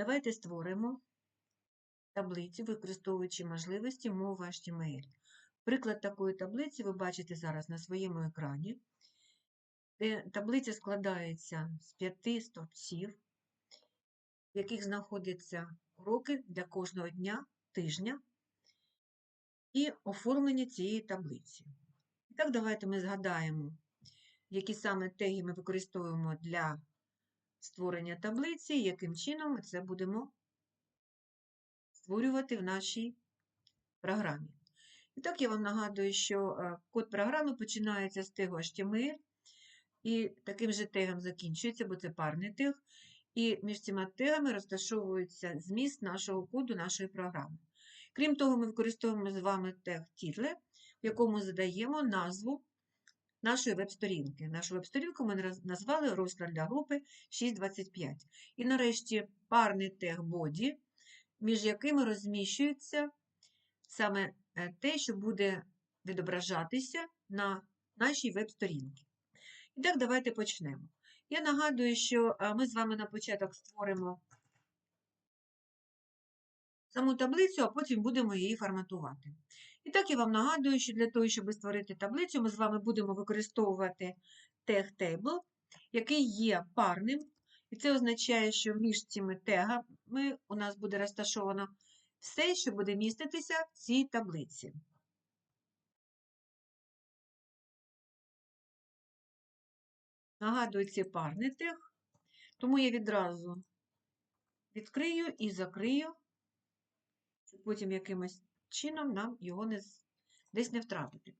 Давайте створимо таблицю, використовуючи можливості мови HTML. Приклад такої таблиці ви бачите зараз на своєму екрані. Таблиця складається з п'яти стовпців, в яких знаходяться уроки для кожного дня, тижня і оформлення цієї таблиці. І так, давайте ми згадаємо, які саме теги ми використовуємо для створення таблиці, яким чином ми це будемо створювати в нашій програмі. І так, я вам нагадую, що е, код програми починається з тегу HTML, і таким же тегом закінчується, бо це парний тег, і між цими тегами розташовується зміст нашого коду, нашої програми. Крім того, ми використовуємо з вами тег title, в якому задаємо назву нашої веб-сторінки. Нашу веб-сторінку ми назвали розклад для групи 6.25. І нарешті парний тег body, між якими розміщується саме е, те, що буде відображатися на нашій веб-сторінці. І так, давайте почнемо. Я нагадую, що е, ми з вами на початок створимо саму таблицю, а потім будемо її форматувати. І так, я вам нагадую, що для того, щоб створити таблицю, ми з вами будемо використовувати тег table, який є парним. І це означає, що між цими тегами у нас буде розташовано все, що буде міститися в цій таблиці. Нагадую, це парний тег, тому я відразу відкрию і закрию, щоб потім якимось чином нам його не, десь не втратити.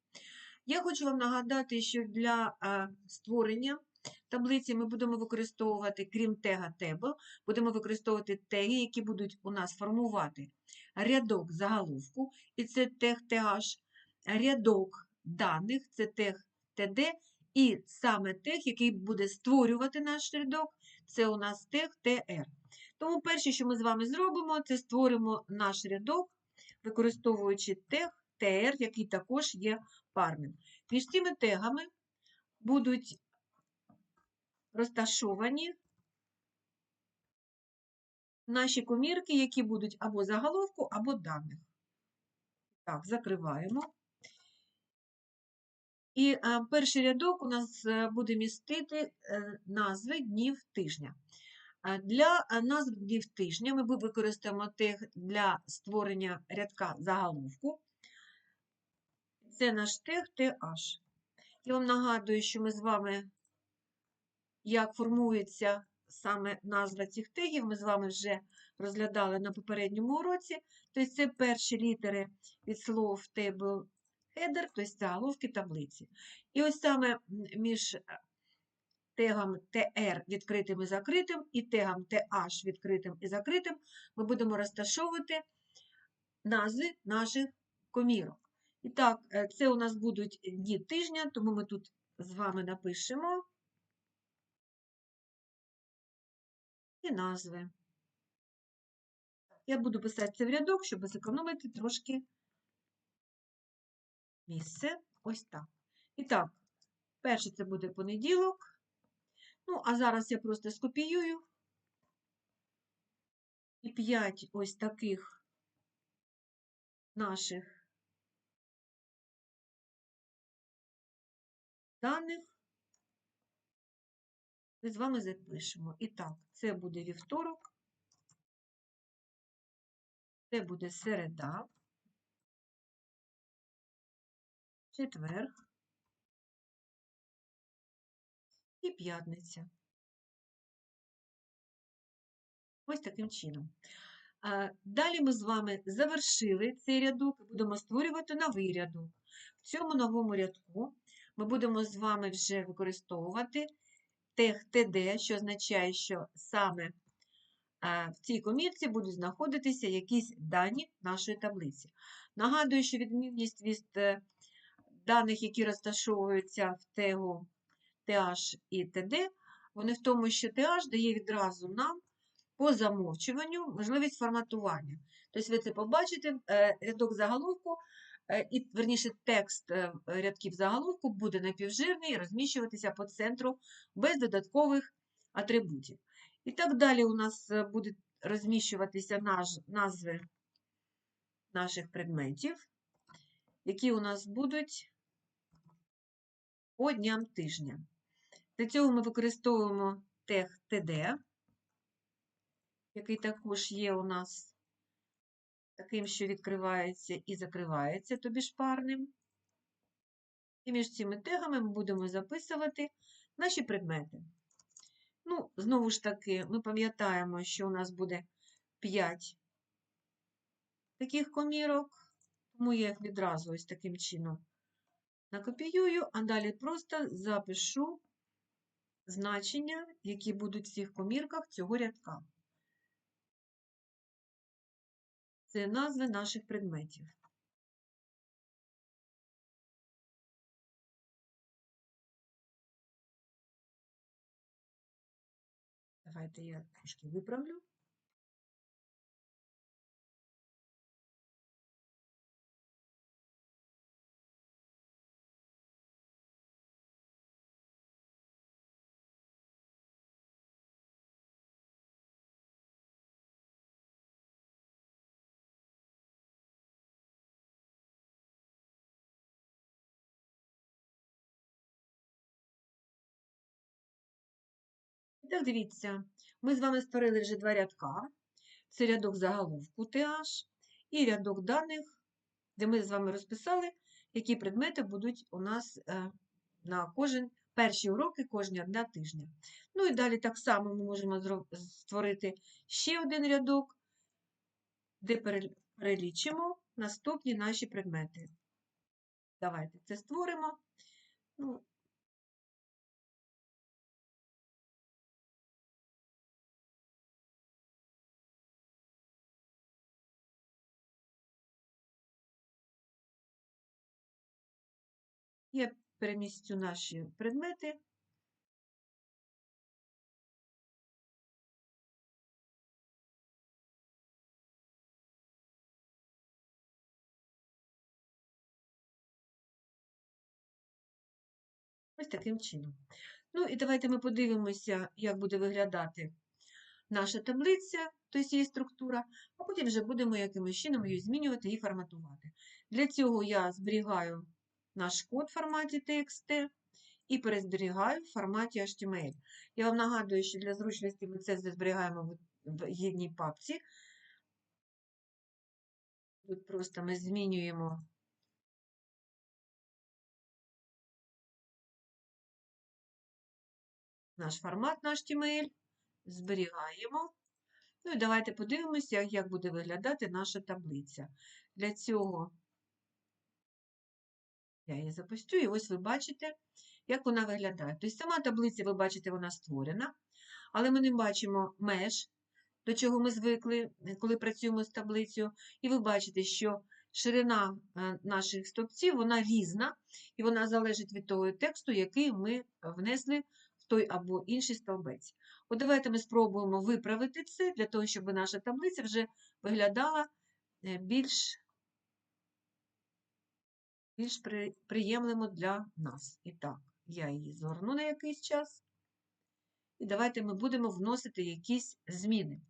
Я хочу вам нагадати, що для створення таблиці ми будемо використовувати, крім тега table, будемо використовувати теги, які будуть у нас формувати рядок заголовку, і це тег TH, рядок даних, це тег TD, і саме тег, який буде створювати наш рядок, це у нас тег TR. Тому перше, що ми з вами зробимо, це створимо наш рядок, використовуючи тег TR, який також є парним. Між цими тегами будуть розташовані наші комірки, які будуть або заголовку, або даних. Так, закриваємо. І е, перший рядок у нас е, буде містити е, назви днів тижня. Для назв тижня ми використаємо тег для створення рядка заголовку. Це наш тег TH. Я вам нагадую, що ми з вами, як формується саме назва цих тегів, ми з вами вже розглядали на попередньому уроці. Тобто це перші літери від слов table header, тобто заголовки таблиці. І ось саме між тегом TR відкритим і закритим і тегом TH відкритим і закритим ми будемо розташовувати назви наших комірок. І так, е, це у нас будуть дні тижня, тому ми тут з вами напишемо і назви. Я буду писати це в рядок, щоб зекономити трошки місце. Ось так. І так, перше це буде понеділок. Ну, а зараз я просто скопіюю. І 5 ось таких наших даних ми з вами запишемо. І так, це буде вівторок, це буде середа, четвер і п'ятниця. Ось таким чином. Далі ми з вами завершили цей рядок і будемо створювати новий рядок. В цьому новому рядку ми будемо з вами вже використовувати тег TD, що означає, що саме в цій комірці будуть знаходитися якісь дані нашої таблиці. Нагадую, що відмінність від е, даних, які розташовуються в тегу TH і TD, вони в тому, що TH дає відразу нам по замовчуванню можливість форматування. Тобто ви це побачите, е, рядок заголовку, е, і, верніше, текст е, рядків заголовку буде напівжирний і розміщуватися по центру без додаткових атрибутів. І так далі у нас буде розміщуватися наш, назви наших предметів, які у нас будуть по дням тижня. Для цього ми використовуємо тег ТД, який також є у нас таким, що відкривається і закривається, тобі ж парним. І між цими тегами ми будемо записувати наші предмети. Ну, знову ж таки, ми пам'ятаємо, що у нас буде 5 таких комірок, тому я їх відразу ось таким чином накопіюю, а далі просто запишу значення, які будуть в всіх комірках цього рядка. Це назви наших предметів. Давайте я трошки виправлю. Так, дивіться, ми з вами створили вже два рядка. Це рядок заголовку TH і рядок даних, де ми з вами розписали, які предмети будуть у нас е, на кожен перші уроки кожного дня тижня. Ну і далі так само ми можемо створити ще один рядок, де перелічимо наступні наші предмети. Давайте це створимо. Ну, перемістю наші предмети. Ось таким чином. Ну, і давайте ми подивимося, як буде виглядати наша таблиця, тобто її структура, а потім вже будемо якимось чином її змінювати і форматувати. Для цього я зберігаю наш код в форматі TXT і перезберігаю в форматі HTML. Я вам нагадую, що для зручності ми це зберігаємо в єдній папці. Тут просто ми змінюємо наш формат на HTML, зберігаємо. Ну і давайте подивимося, як буде виглядати наша таблиця. Для цього я її запустю, і ось ви бачите, як вона виглядає. Тобто сама таблиця, ви бачите, вона створена, але ми не бачимо меж, до чого ми звикли, коли працюємо з таблицею. І ви бачите, що ширина е, наших стовпців вона різна, і вона залежить від того тексту, який ми внесли в той або інший стовбець. От давайте ми спробуємо виправити це, для того, щоб наша таблиця вже виглядала е, більш більш приємлемо для нас. І так, я її згорну на якийсь час. І давайте ми будемо вносити якісь зміни.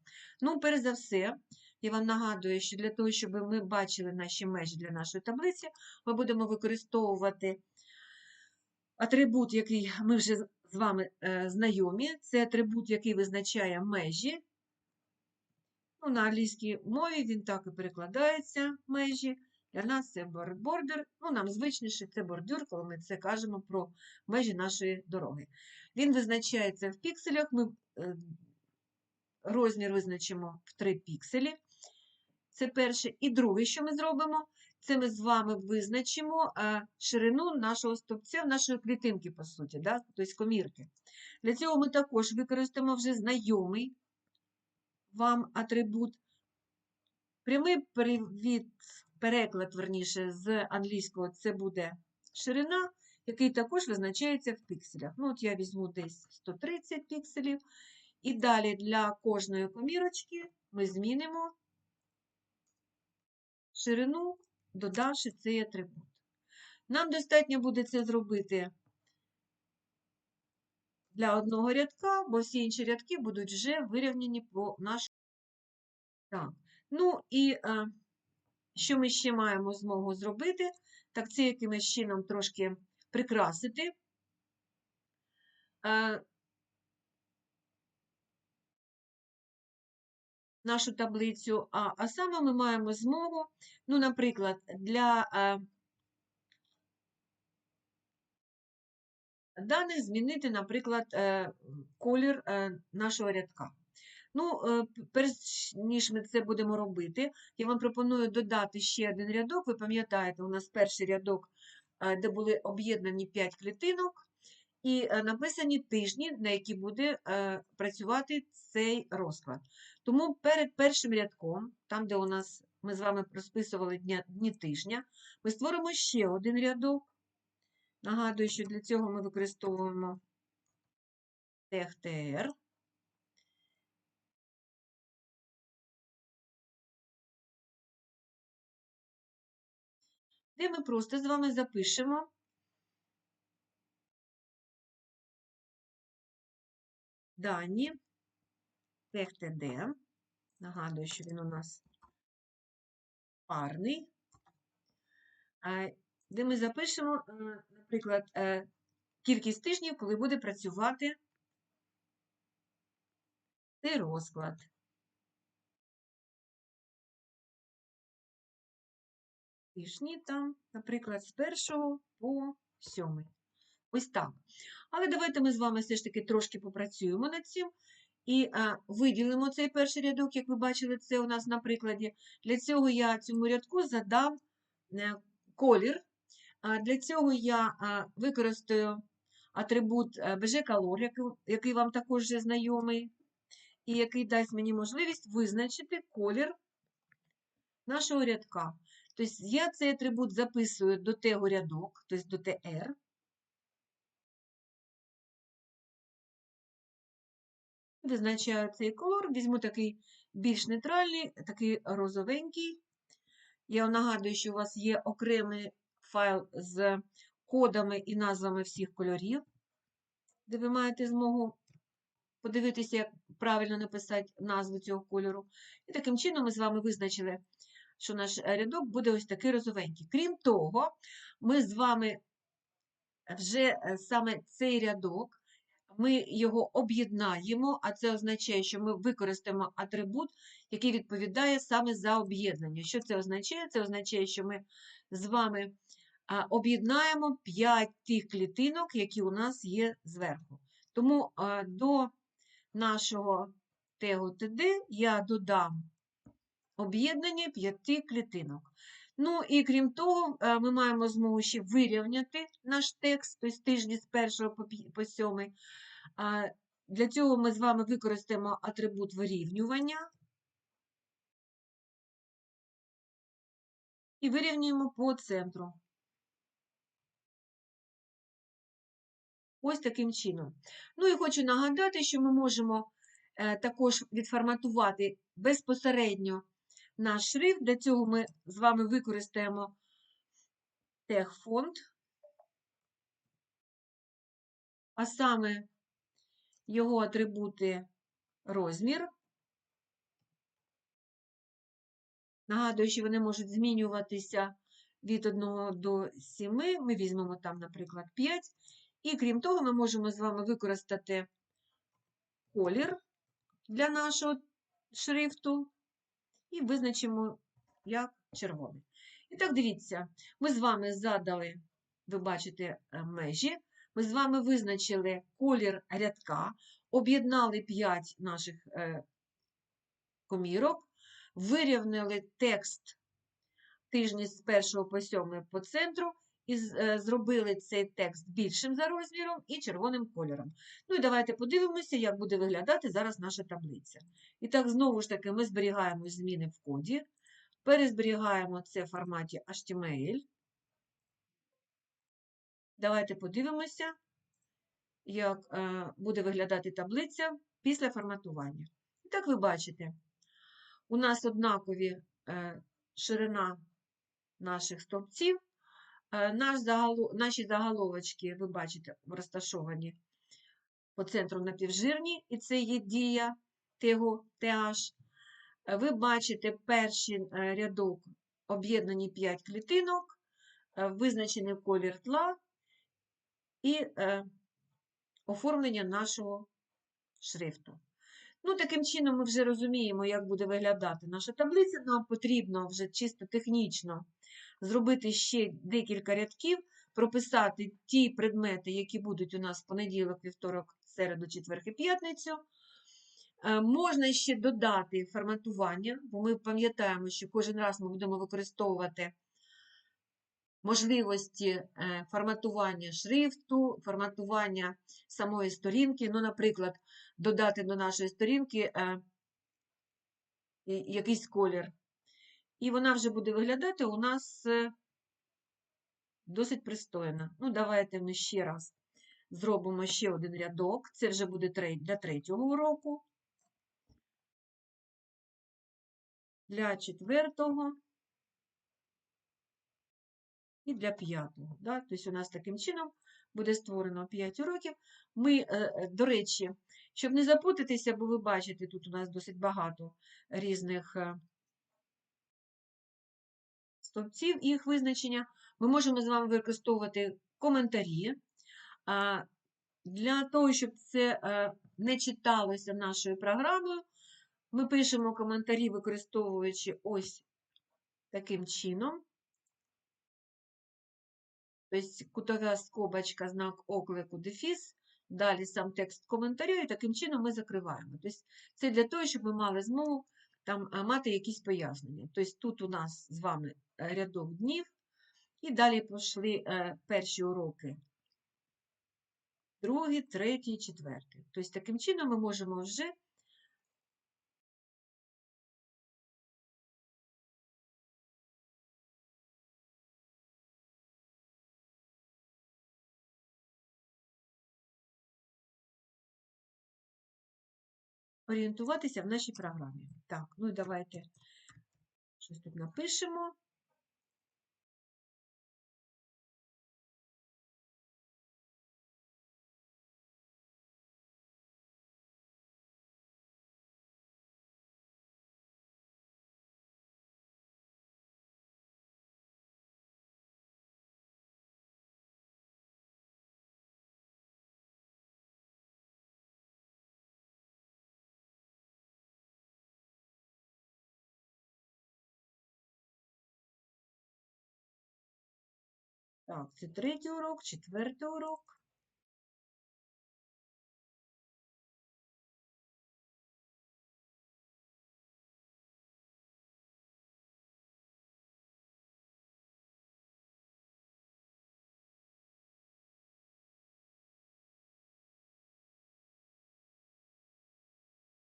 Ну, перш за все, я вам нагадую, що для того, щоб ми бачили наші межі для нашої таблиці, ми будемо використовувати атрибут, який ми вже з вами е, знайомі. Це атрибут, який визначає межі. Ну, На англійській мові він так і перекладається межі. Для нас це бордер, ну нам звичніше це бордюр, коли ми це кажемо про межі нашої дороги. Він визначається в пікселях, ми е, розмір визначимо в 3 пікселі. Це перше. І друге, що ми зробимо, це ми з вами визначимо е, ширину нашого стовпця, нашої клітинки, по суті, да? тобто комірки. Для цього ми також використаємо вже знайомий вам атрибут. Прямий привід переклад, верніше, з англійського це буде ширина, який також визначається в пікселях. Ну, от я візьму десь 130 пікселів. І далі для кожної комірочки ми змінимо ширину, додавши цей атрибут. Нам достатньо буде це зробити для одного рядка, бо всі інші рядки будуть вже вирівняні по нашому. Так, ну і е, що ми ще маємо змогу зробити? Так, це якимось чином трошки прикрасити. Е, нашу таблицю, а, а саме ми маємо змогу, ну, наприклад, для е, даних змінити, наприклад, е, колір е, нашого рядка. Ну, е, перш ніж ми це будемо робити, я вам пропоную додати ще один рядок. Ви пам'ятаєте, у нас перший рядок, е, де були об'єднані 5 клітинок, і е, написані тижні, на які буде працювати цей розклад. Тому перед першим рядком, там, де у нас ми з вами розписували дня, дні тижня, ми створимо ще один рядок. Нагадую, що для цього ми використовуємо TXTR. Де ми просто з вами запишемо дані ТХТД. Нагадую, що він у нас парний, е, де ми запишемо, е, наприклад, е, кількість тижнів, коли буде працювати цей розклад. Тижні там, наприклад, з 1 по 7. Ось так. Але давайте ми з вами все ж таки трошки попрацюємо над цим і а, виділимо цей перший рядок, як ви бачили, це у нас на прикладі. Для цього я цьому рядку задам е, колір. А, Для цього я а, використаю атрибут е, BG-Color, який, який вам також вже знайомий, і який дасть мені можливість визначити колір нашого рядка. Тобто я цей атрибут записую до того рядок, тобто до TR. Визначаю цей колор, візьму такий більш нейтральний, такий розовенький. Я нагадую, що у вас є окремий файл з кодами і назвами всіх кольорів, де ви маєте змогу подивитися, як правильно написати назву цього кольору. І таким чином ми з вами визначили, що наш рядок буде ось такий розовенький. Крім того, ми з вами вже е, саме цей рядок ми його об'єднаємо, а це означає, що ми використаємо атрибут, який відповідає саме за об'єднання. Що це означає? Це означає, що ми з вами об'єднаємо 5 тих клітинок, які у нас є зверху. Тому до нашого тегу ТД я додам об'єднання 5 клітинок. Ну і крім того, ми маємо змогу ще вирівняти наш текст, тобто тижні з 1 по 7. Для цього ми з вами використаємо атрибут вирівнювання і вирівнюємо по центру. Ось таким чином. Ну і хочу нагадати, що ми можемо е, також відформатувати безпосередньо наш шрифт. Для цього ми з вами використаємо техфонд, а саме його атрибути розмір. Нагадую, що вони можуть змінюватися від 1 до 7. Ми візьмемо там, наприклад, 5. І крім того, ми можемо з вами використати колір для нашого шрифту і визначимо як червоний. І так, дивіться, ми з вами задали, ви бачите, е, межі. Ми з вами визначили колір рядка, об'єднали 5 наших е, комірок, вирівняли текст тижні з 1 по 7 по центру і е, зробили цей текст більшим за розміром і червоним кольором. Ну і давайте подивимося, як буде виглядати зараз наша таблиця. І так, знову ж таки, ми зберігаємо зміни в коді, перезберігаємо це в форматі HTML. Давайте подивимося, як е, буде виглядати таблиця після форматування. І так ви бачите, у нас однакові е, ширина наших стовпців. Е, наш загало, наші заголовочки, ви бачите, розташовані по центру напівжирні, і це є дія тегу TH. Е, Ви бачите перший е, рядок об'єднані 5 клітинок, визначений колір тла і оформлення нашого шрифту. Ну, таким чином, ми вже розуміємо, як буде виглядати наша таблиця. Нам потрібно вже чисто технічно зробити ще декілька рядків, прописати ті предмети, які будуть у нас в понеділок, вівторок, середу, четвер і п'ятницю. Е, Можна ще додати форматування, бо ми пам'ятаємо, що кожен раз ми будемо використовувати можливості е, форматування шрифту, форматування самої сторінки. Ну, наприклад, додати до нашої сторінки е, якийсь колір. І вона вже буде виглядати у нас е, досить пристойно. Ну, давайте ми ще раз зробимо ще один рядок. Це вже буде для третього уроку. Для четвертого і для п'ятого. Да? Тобто у нас таким чином буде створено 5 уроків. Ми, е, е, до речі, щоб не запутатися, бо ви бачите, тут у нас досить багато різних стовпців і їх визначення, ми можемо з вами використовувати коментарі. Для того, щоб це е, не читалося нашою програмою, ми пишемо коментарі, використовуючи ось таким чином. Тобто кутова скобочка, знак оклику, дефіс, далі сам текст коментарю, і таким чином ми закриваємо. Тобто це для того, щоб ми мали змогу там мати якісь пояснення. Тобто тут у нас з вами е, рядок днів, і далі пішли е, перші уроки. Другий, третій, четвертий. Тобто таким чином ми можемо вже орієнтуватися в нашій програмі. Так, ну і давайте щось тут напишемо. Так, це третій урок, четвертий урок.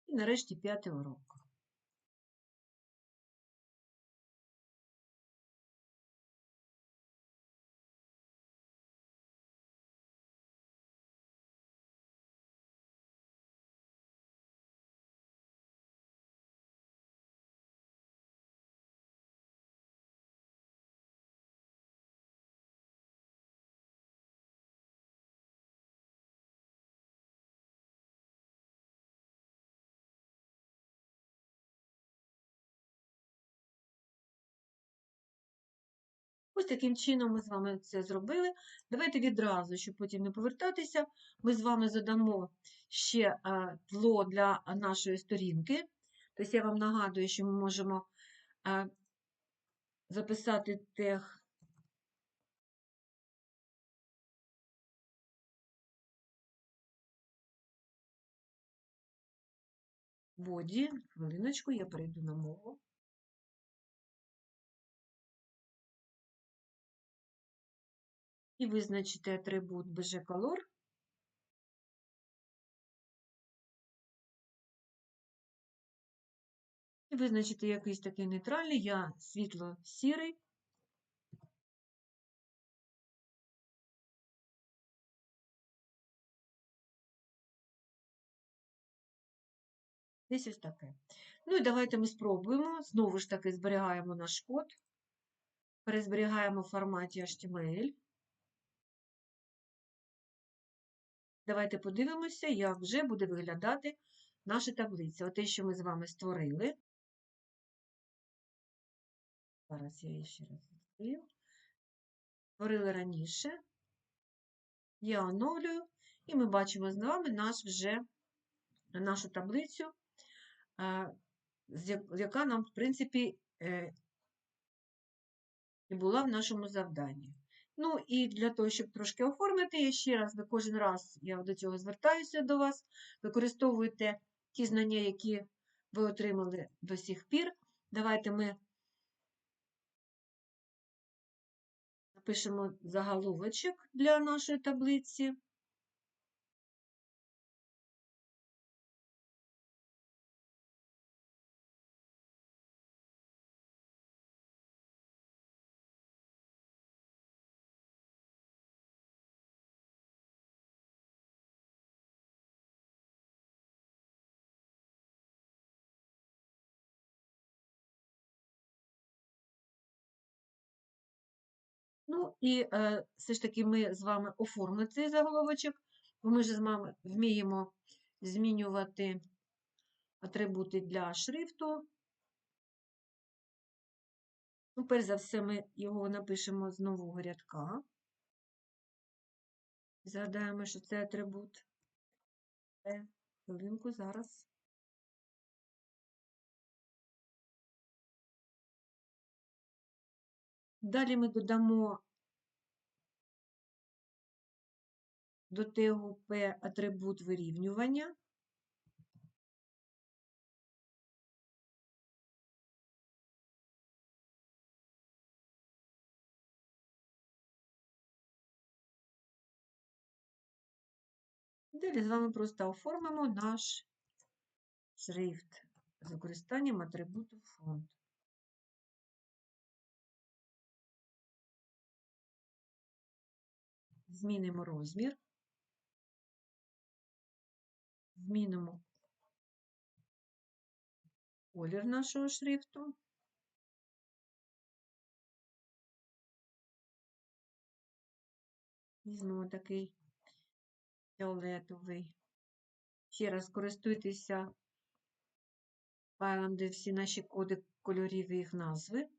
І нарешті п'ятий урок. Ось таким чином ми з вами це зробили. Давайте відразу, щоб потім не повертатися, ми з вами задамо ще е, тло для нашої сторінки. Тобто я вам нагадую, що ми можемо е, записати тех. Боді, хвилиночку, я перейду на мову. І визначити атрибут BG-Color. І визначити якийсь такий нейтральний, я світло-сірий. Десь ось таке. Ну і давайте ми спробуємо. Знову ж таки зберігаємо наш код, перезберігаємо в форматі HTML. Давайте подивимося, як вже буде виглядати наша таблиця. Оте, що ми з вами створили. Зараз я її ще раз відкрию. Створили раніше. Я оновлюю, і ми бачимо з вами наш вже, нашу таблицю, яка нам, в принципі, е, і була в нашому завданні. Ну, і для того, щоб трошки оформити, я ще раз, ви кожен раз я до цього звертаюся до вас, використовуйте ті знання, які ви отримали до сих пір. Давайте ми напишемо заголовочок для нашої таблиці. Ну, і е, все ж таки ми з вами оформимо цей заголовочок, бо ми ж з вами вміємо змінювати атрибути для шрифту. Ну, перш за все, ми його напишемо з нового рядка. Згадаємо, що це атрибут. Е, Хвилинку зараз. Далі ми додамо до тегу атрибут вирівнювання. Далі з вами просто оформимо наш шрифт з використанням атрибуту фонд. Змінимо розмір. Змінимо колір нашого шрифту. Візьмемо такий фіолетовий. Ще раз користуйтеся файлом, де всі наші коди кольорів і їх назви.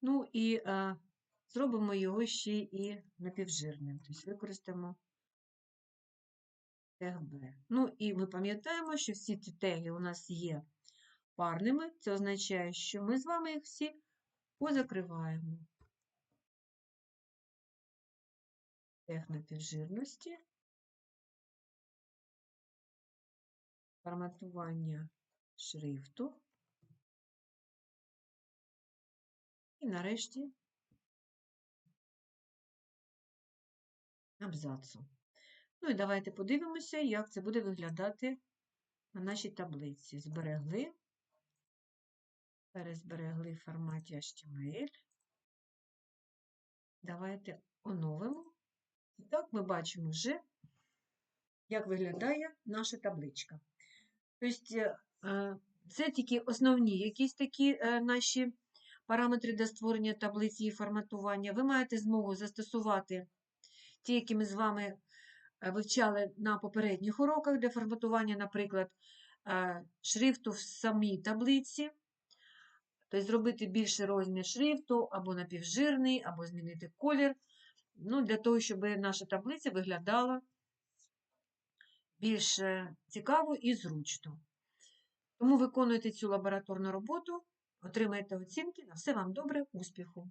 Ну і е, зробимо його ще і напівжирним. Тобто використаємо тег. Ну і ми пам'ятаємо, що всі ці теги у нас є парними. Це означає, що ми з вами їх всі позакриваємо. Тег напівжирності. форматування шрифту. І нарешті абзацу. Ну і давайте подивимося, як це буде виглядати на нашій таблиці. Зберегли, перезберегли в форматі HTML. Давайте оновимо. І так ми бачимо вже, як виглядає наша табличка. Тобто, е, це тільки основні якісь такі е, наші параметри для створення таблиці і форматування. Ви маєте змогу застосувати ті, які ми з вами вивчали на попередніх уроках для форматування, наприклад, шрифту в самій таблиці. Тобто зробити більший розмір шрифту, або напівжирний, або змінити колір. Ну, Для того, щоб наша таблиця виглядала більш цікаво і зручно. Тому виконуйте цю лабораторну роботу, отримайте оцінки. На все вам добре, успіху!